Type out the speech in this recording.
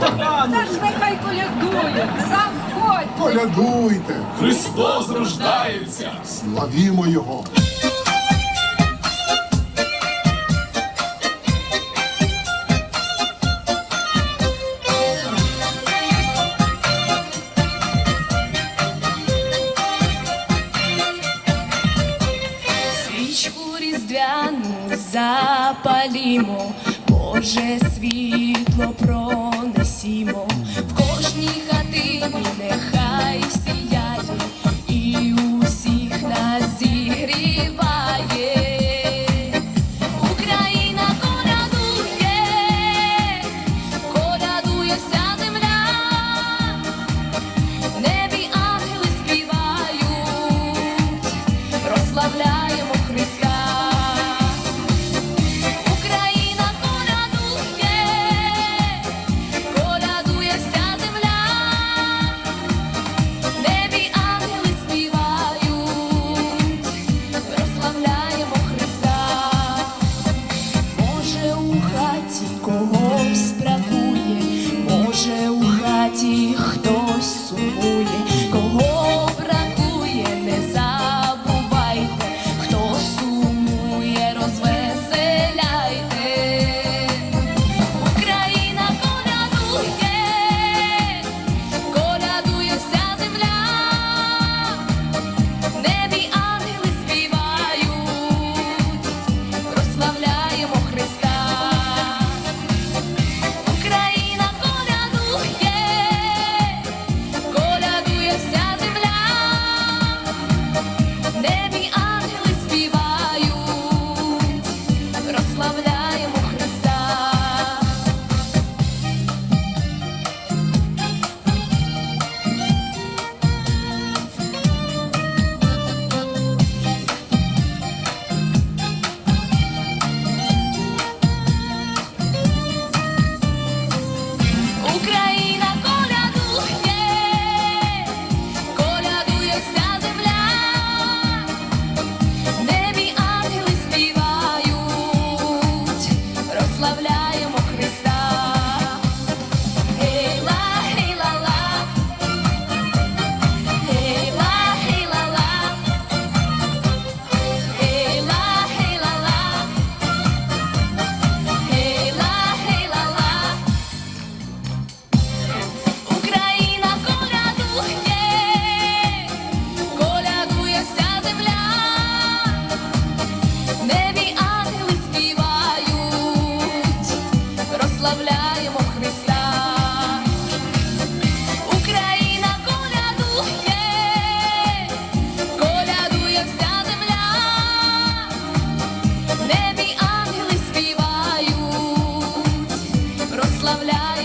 Та ж нехай полядує, заходьте. Колядуйте! Христос рождається! Славімо Його! Запалімо, Боже світло про сімо в кожній хатині нехай сіяє і усіх нас зігріває. Україна корадує, корадує земля, небі ангели співають, розслабляє. прославляй. прославляє.